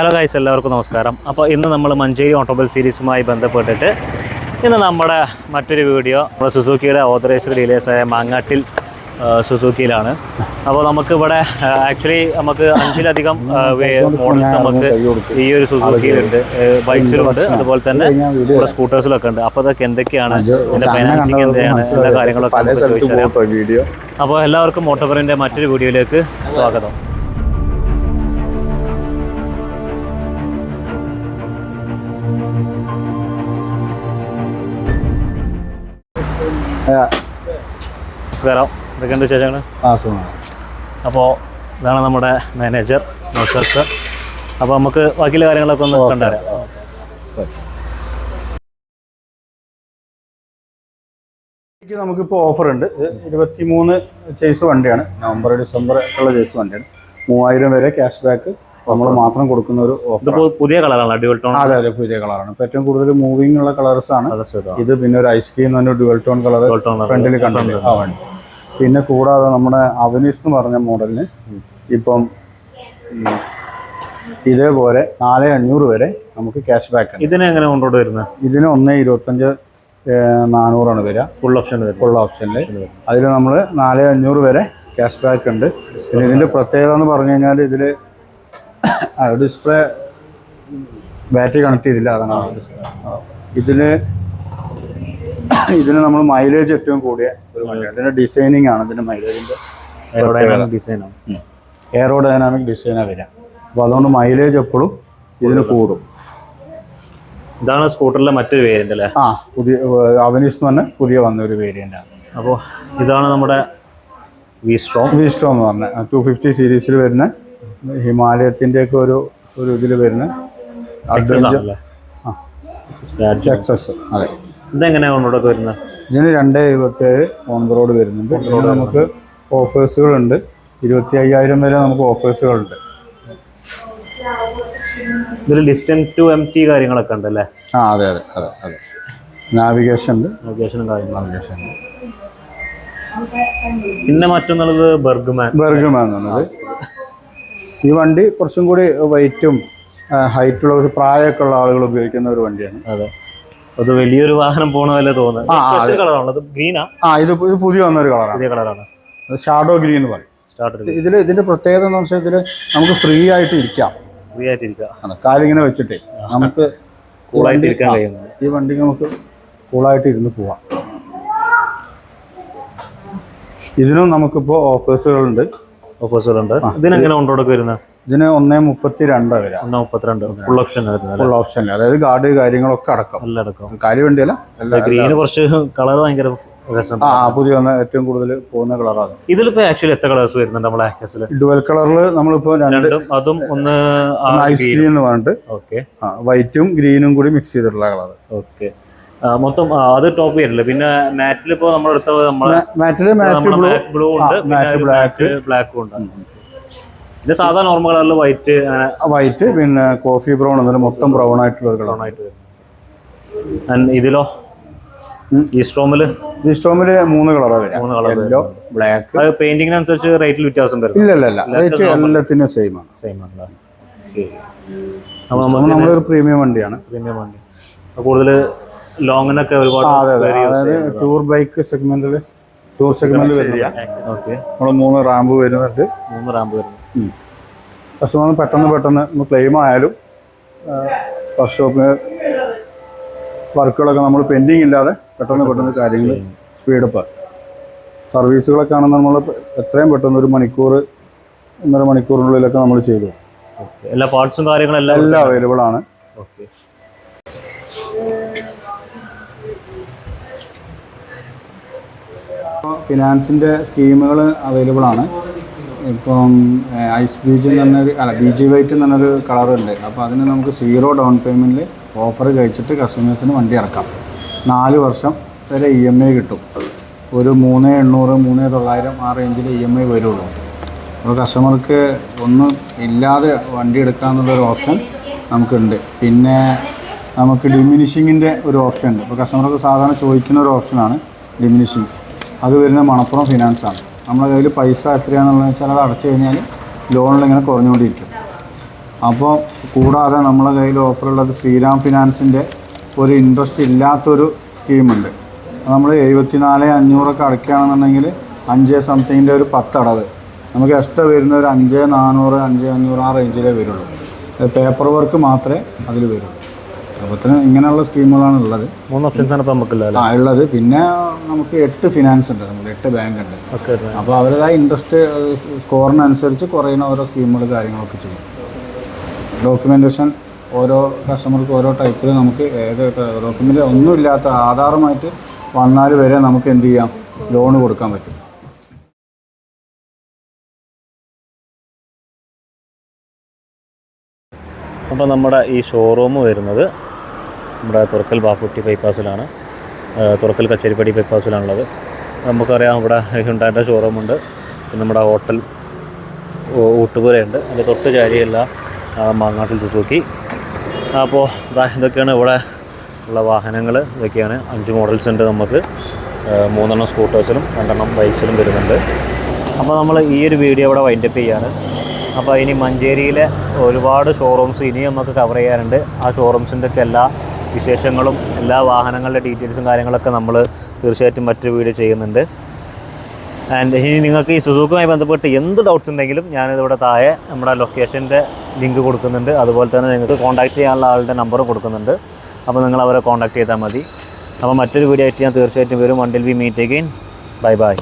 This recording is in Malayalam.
ഹലോ ഗൈസ് എല്ലാവർക്കും നമസ്കാരം. അപ്പോൾ ഇന്ന് നമ്മൾ മഞ്ചേരി ഓട്ടോമൊബൈൽ സീരീസുമായി ബന്ധപ്പെട്ടിട്ട് ഇന്ന് നമ്മുടെ മറ്റൊരു വീഡിയോ നമ്മുടെ സുസൂക്കിയുടെ ഓതറൈസ്ഡ് ഡീലേഴ്സായ മാങ്ങാട്ടിൽ സുസൂക്കിയിലാണ് അപ്പോൾ നമുക്കിവിടെ ആക്ച്വലി നമുക്ക് അഞ്ചിലധികം മോഡൽസ് നമുക്ക് ഈ ഒരു സുസൂക്കിയിലുണ്ട് ബൈക്സിലുണ്ട് അതുപോലെ തന്നെ ഇവിടെ സ്കൂട്ടേഴ്സിലൊക്കെ ഉണ്ട്. അപ്പോൾ അതൊക്കെ എന്തൊക്കെയാണ്? ഇതിന്റെ ഫൈനാൻസിങ് എന്തൊക്കെയാണ് എല്ലാ കാര്യങ്ങളൊക്കെ ചോദിച്ചറിയാം. അപ്പോൾ എല്ലാവർക്കും മോട്ടോബറിന്റെ മറ്റൊരു വീഡിയോയിലേക്ക് സ്വാഗതം. നമസ്കാരം. എന്തൊക്കെയുണ്ട് വിശേഷങ്ങൾ ആ സുഖമാണ് അപ്പോൾ ഇതാണ് നമ്മുടെ മാനേജർ നൗഷർ സർ. അപ്പോൾ നമുക്ക് ബാക്കിയുള്ള കാര്യങ്ങളൊക്കെ ഒന്ന് കണ്ടുതരാം നമുക്കിപ്പോൾ ഓഫർ ഉണ്ട് ഇരുപത്തി മൂന്ന് ചേസ് വണ്ടിയാണ്. നവംബർ ഡിസംബർ ഉള്ള ചേസ് വണ്ടിയാണ്. മൂവായിരം വരെ ക്യാഷ് ബാക്ക്. നമ്മൾ മാത്രം കൊടുക്കുന്ന ഒരു ഓഫർ പുതിയ കളറാണ് ഡ്യുവൽ ടോൺ അതെ അതെ പുതിയ കളറാണ് ഇപ്പൊ ഏറ്റവും കൂടുതൽ മൂവിംഗ് ഉള്ള കളേഴ്സ് ആണ്. ഇത് പിന്നെ ഒരു ഐസ്ക്രീം തന്നെ ഡ്യുവൽ ഡുവൽ ടോൺ കളർ ഫ്രണ്ടിൽ ആ വണ്ടി പിന്നെ കൂടാതെ നമ്മുടെ അവനീസ് എന്ന് പറഞ്ഞ മോഡലിന് ഇപ്പം ഇതേപോലെ നാല് അഞ്ഞൂറ് വരെ നമുക്ക് ക്യാഷ് ബാക്ക് ഇതിനെ എങ്ങനെ കൊണ്ടോട്ട് വരുന്നത് ഇതിന് ഒന്ന് ഇരുപത്തഞ്ച് നാനൂറാണ് വരിക. ഫുൾ ഓപ്ഷൻ ഫുൾ ഓപ്ഷനിൽ അതിൽ നമ്മൾ നാല് അഞ്ഞൂറ് വരെ ക്യാഷ് ബാക്ക് ഉണ്ട്. പിന്നെ ഇതിന്റെ പ്രത്യേകത എന്ന് പറഞ്ഞു കഴിഞ്ഞാൽ ഇതിൽ ഡിസ്പ്ലേ ബാറ്ററി കണക്ട് ചെയ്തില്ല അതാണ് ഡിസ്പ്ലേ. ഇതിൽ ഇതിന് നമ്മൾ മൈലേജ് ഏറ്റവും കൂടിയ ഒരു വണ്ടിയാണ്. ഇതിന്റെ ഡിസൈനിങ് ആണ് ഇതിന്റെ മൈലേജിന്റെ എയറോഡൈനാമിക് ഡിസൈനാണ് എയറോഡൈനാമിക് ഡിസൈനാണ് വരിക. അപ്പോൾ അതുകൊണ്ട് മൈലേജ് എപ്പോഴും ഇതിന് കൂടും. ഇതാണ് സ്കൂട്ടറിലെ മറ്റൊരു വേരിയന്റ് അല്ലേ? ആ പുതിയ അവനീസ് എന്ന് പറഞ്ഞ പുതിയ വന്ന ഒരു വേരിയന്റ് ആണ്. അപ്പോൾ ഇതാണ് നമ്മുടെ വി സ്ട്രോം വിസ്റ്റോ എന്ന് പറഞ്ഞ ടു ഫിഫ്റ്റി സീരീസിൽ വരുന്ന ഹിമാലയത്തിന്റെ ഒക്കെ ഒരു ഒരു ഇതിൽ വരുന്ന. എക്സസ് അതെ. ഇതെങ്ങനെയാണ് കൊണ്ടോട്ട് വരുന്നത്? ഇതിന് രണ്ട് ഇരുപത്തേഴ് ഓൺ റോഡ് വരുന്നുണ്ട്. ഇതിന് നമുക്ക് ഓഫേഴ്സുകളുണ്ട് ഇരുപത്തി അയ്യായിരം വരെ നമുക്ക് ഓഫേഴ്സുകളുണ്ട് ഇതിൽ ഡിസ്റ്റൻസ് ടു എം ടി കാര്യങ്ങളൊക്കെ ഉണ്ട് അല്ലേ ആ അതെ അതെ അതെ അതെ. നാവിഗേഷൻ ഉണ്ട്. നാവിഗേഷനും കാര്യങ്ങളും. നാവിഗേഷൻ ഉണ്ട്. പിന്നെ മറ്റൊന്നുള്ളത് ബർഗ്മാൻ ബർഗ്മാൻ എന്നുള്ളത് ഈ വണ്ടി കുറച്ചും കൂടി വെയിറ്റും ഹൈറ്റുള്ള ഒരു പ്രായമൊക്കെ ഉള്ള ആളുകൾ ഉപയോഗിക്കുന്ന ഒരു വണ്ടിയാണ്. അതെ. അത് വലിയൊരു വാഹനം പോണ പോലെ തോന്നുന്നത് ഗ്രീനാ ആ ഇത് പുതിയ വന്നൊരു കളറാണ് പുതിയ കളറാണ് ഷാഡോ ഗ്രീൻ എന്ന് പറയും. ഇതിൽ ഇതിന്റെ പ്രത്യേകത എന്ന് വെച്ചാൽ ഇതിൽ നമുക്ക് ഫ്രീ ആയിട്ട് ഇരിക്കാം. ഫ്രീ ആയിട്ട് ഇരിക്കാം. കാലിങ്ങനെ വെച്ചിട്ട് നമുക്ക് കൂളായിട്ട് ഇരിക്കാൻ കഴിയുന്നത് ഈ വണ്ടി നമുക്ക് കൂളായിട്ട് ഇരുന്ന് പോവാം. ഇതിനും നമുക്കിപ്പോൾ ഓഫേഴ്സുകളുണ്ട് ഓപ്പോസുകളുണ്ട് ഇതിനെങ്ങനെ കൊണ്ടോടൊക്കെ വരുന്നത് ഇതിന് ഒന്നേ മുപ്പത്തി രണ്ടാ വരാം. ഒന്നേ മുപ്പത്തിരണ്ട്. ഫുൾ ഓപ്ഷൻ ഫുൾ ഓപ്ഷൻ അതായത് ഗാർഡ് കാര്യങ്ങളൊക്കെ അടക്കം. എല്ലാം അടക്കം. കാലി വേണ്ടിയല്ല. ഗ്രീന് കുറച്ച് കളർ ഭയങ്കര രസം. ആ പുതിയ വന്ന ഏറ്റവും കൂടുതൽ പോകുന്ന കളറാണ് ഇതിലിപ്പോ ആക്ച്വലി എത്ര കളേഴ്സ് വരുന്നുണ്ട് നമ്മളെ ആക്സസിൽ ഡുവൽ കളറിൽ നമ്മളിപ്പോ രണ്ട് അതും ഒന്ന് ഐസ് ഗ്രീൻ എന്ന് പറഞ്ഞിട്ട് വൈറ്റും ഗ്രീനും കൂടി മിക്സ് ചെയ്തിട്ടുള്ള കളർ ഓക്കെ മൊത്തം അത് ടോപ്പ് വരില്ല പിന്നെ മാറ്റിൽ ഇപ്പോ നമ്മുടെ അടുത്ത മാറ്റിൽ മാറ്റ് ബ്ലൂ ഉണ്ട്. Matte black. ബ്ലാക്കും ഉണ്ട്. പിന്നെ സാധാ നോർമൽ കളറിൽ വൈറ്റ് വൈറ്റ് പിന്നെ കോഫി ബ്രൗൺ എന്നിട്ട് മൊത്തം ബ്രൗൺ ആയിട്ടുള്ള ഒരു കളർ ആയിട്ട് വരും ഇതിലോ? ഉം. ഈ സ്ട്രോമിൽ ഈ സ്റ്റോമിൽ മൂന്ന് കളറാണ് മൂന്ന് വരാം colour യെല്ലോ ബ്ലാക്ക് അത് പെയിന്റിങ്ങിനനുസരിച്ച് റേറ്റിൽ വ്യത്യാസം വരും. ഇല്ല ഇല്ല റേറ്റ് എല്ലാത്തിനും സെയിം ആണ്. സെയിം ആണ് നമ്മൾ നമ്മളൊരു പ്രീമിയം വണ്ടിയാണ്. പ്രീമിയം വണ്ടി. കൂടുതൽ ലോങ്ങിനൊക്കെ ഒരുപാട് അതെ അതെ. അതായത് ടൂർ ബൈക്ക് സെഗ്മെന്റിൽ ടൂർ സെഗ്മെന്റിൽ ഓക്കെ. നമ്മൾ മൂന്ന് റാമ്പ് വരുന്നുണ്ട്. മൂന്ന് റാമ്പ് വരുന്നു നമ്മൾ പെട്ടെന്ന് പെട്ടെന്ന് ക്ലെയിം ആയാലും വർക്ക്ഷോപ്പിന് വർക്കുകളൊക്കെ നമ്മൾ പെൻഡിങ് ഇല്ലാതെ പെട്ടെന്ന് പെട്ടെന്ന് കാര്യങ്ങൾ സ്പീഡപ്പ് സർവീസുകളൊക്കെ ആണെന്ന് നമ്മൾ എത്രയും പെട്ടെന്ന് ഒരു മണിക്കൂർ ഒന്നര മണിക്കൂറിനുള്ളിലൊക്കെ നമ്മൾ ചെയ്തു എല്ലാ പാർട്സും കാര്യങ്ങളും എല്ലാം എല്ലാം അവൈലബിൾ ആണ്. ഓക്കെ. ഫിനാൻസിന്റെ സ്കീമുകൾ അവൈലബിൾ ആണ്. ഇപ്പം ഐസ് ബീജ് എന്ന് പറഞ്ഞൊരു അല്ല ബി ജി വൈറ്റ് എന്ന് പറഞ്ഞൊരു കളറുണ്ട് അപ്പോൾ അതിന് നമുക്ക് സീറോ ഡൗൺ പേയ്മെന്റിൽ ഓഫർ കഴിച്ചിട്ട് കസ്റ്റമേഴ്സിന് വണ്ടി ഇറക്കാം. നാല് വർഷം വരെ ഇ എം ഐ കിട്ടും. ഒരു മൂന്ന് എണ്ണൂറ് മൂന്ന് തൊള്ളായിരം ആ റേഞ്ചിൽ ഇ എം ഐ വരുള്ളൂ. അപ്പോൾ കസ്റ്റമർക്ക് ഒന്നും ഇല്ലാതെ വണ്ടി എടുക്കാമെന്നുള്ളൊരു ഓപ്ഷൻ നമുക്കുണ്ട്. പിന്നെ നമുക്ക് ഡിമിനിഷിങ്ങിന്റെ ഒരു ഓപ്ഷൻ ഉണ്ട്. ഇപ്പോൾ കസ്റ്റമർക്ക് സാധാരണ ചോദിക്കുന്ന ഒരു ഓപ്ഷനാണ് ഡിമിനിഷിങ് അത് വരുന്ന മണപ്പുറം ആണ്. നമ്മുടെ കയ്യിൽ പൈസ എത്രയാണെന്നുള്ളത് വെച്ചാൽ അത് അടച്ചു കഴിഞ്ഞാൽ ലോണിലിങ്ങനെ കുറഞ്ഞുകൊണ്ടിരിക്കും. അപ്പോൾ കൂടാതെ നമ്മളെ കയ്യിൽ ഓഫറുള്ളത് ശ്രീരാം ഫിനാൻസിന്റെ ഒരു ഇൻട്രസ്റ്റ് ഇല്ലാത്തൊരു സ്കീമുണ്ട് നമ്മൾ എഴുപത്തിനാല് അഞ്ഞൂറൊക്കെ അടയ്ക്കുകയാണെന്നുണ്ടെങ്കിൽ അഞ്ച് സംതിങ്ങിന്റെ ഒരു പത്തടവ്. നമുക്ക് എക്സ്ട്രാ വരുന്ന ഒരു അഞ്ച് നാനൂറ് അഞ്ച് അഞ്ഞൂറ് ആ റേഞ്ചിലേ വരുള്ളൂ. പേപ്പർ വർക്ക് മാത്രമേ അതിൽ വരുള്ളൂ അപ്പോൾ ഇങ്ങനെയുള്ള സ്കീമുകളാണ് ഉള്ളത്. മൂന്ന് ഓപ്ഷൻസ് ആണ് നമുക്കില്ല ആ ഉള്ളത്. പിന്നെ നമുക്ക് എട്ട് ഫിനാൻസ് ഉണ്ട്. നമുക്ക് എട്ട് ബാങ്ക് ഉണ്ട്. ഓക്കെ അപ്പോൾ അവരുടേതായ ഇൻട്രസ്റ്റ് സ്കോറിനനുസരിച്ച് കുറയുന്ന ഓരോ സ്കീമുകൾ കാര്യങ്ങളൊക്കെ ചെയ്യും. ഡോക്യുമെന്റേഷൻ ഓരോ കസ്റ്റമർക്ക് ഓരോ ടൈപ്പിൽ നമുക്ക് ഏത് ഡോക്യുമെന്റ് ഒന്നുമില്ലാത്ത ആധാറുമായിട്ട് വന്നാൽ വരെ നമുക്ക് എന്ത് ചെയ്യാം? ലോൺ കൊടുക്കാൻ പറ്റും. അപ്പോൾ നമ്മുടെ ഈ ഷോറൂം വരുന്നത് നമ്മുടെ തുറക്കൽ ബാപ്പുട്ടി ബൈപ്പാസിലാണ് തുറക്കൽ കച്ചേരിപ്പടി ബൈപ്പാസിലാണുള്ളത് നമുക്കറിയാം ഇവിടെ ഹുണ്ടാന്റെ ഷോറൂമുണ്ട് നമ്മുടെ ഹോട്ടൽ ഊട്ടുപുരയുണ്ട്. അതിന്റെ തൊട്ട് ചാരിയല്ല മാങ്ങാട്ടിൽ സുസൂക്കി അപ്പോൾ ഇതൊക്കെയാണ് ഇവിടെ ഉള്ള വാഹനങ്ങൾ. ഇതൊക്കെയാണ് അഞ്ച് മോഡൽസ് ഉണ്ട് നമുക്ക്. മൂന്നെണ്ണം സ്കൂട്ടേഴ്സിലും രണ്ടെണ്ണം ബൈക്സിലും വരുന്നുണ്ട്. അപ്പോൾ നമ്മൾ ഈ ഒരു വീഡിയോ ഇവിടെ വൈൻഡപ്പ് ചെയ്യാണ്. അപ്പോൾ ഇനി മഞ്ചേരിയിലെ ഒരുപാട് ഷോറൂംസ് ഇനിയും നമുക്ക് കവർ ചെയ്യാറുണ്ട് ആ ഷോറൂംസിന്റെ ഒക്കെ എല്ലാ വിശേഷങ്ങളും എല്ലാ വാഹനങ്ങളുടെ ഡീറ്റെയിൽസും കാര്യങ്ങളൊക്കെ നമ്മൾ തീർച്ചയായിട്ടും മറ്റൊരു വീഡിയോ ചെയ്യുന്നുണ്ട്. ആൻഡ് ഇനി നിങ്ങൾക്ക് ഈ സുസൂക്കുമായി ബന്ധപ്പെട്ട് എന്ത് ഡൗട്ട്സ് ഉണ്ടെങ്കിലും ഞാനിതിവിടെ താഴെ നമ്മുടെ ലൊക്കേഷന്റെ ലിങ്ക് കൊടുക്കുന്നുണ്ട്. അതുപോലെ തന്നെ നിങ്ങൾക്ക് കോൺടാക്ട് ചെയ്യാനുള്ള ആളുടെ നമ്പർ കൊടുക്കുന്നുണ്ട്. അപ്പോൾ നിങ്ങൾ അവരെ കോൺടാക്ട് ചെയ്താൽ മതി. അപ്പോൾ മറ്റൊരു വീഡിയോ ആയിട്ട് ഞാൻ തീർച്ചയായിട്ടും വരും. Until we meet again bye bye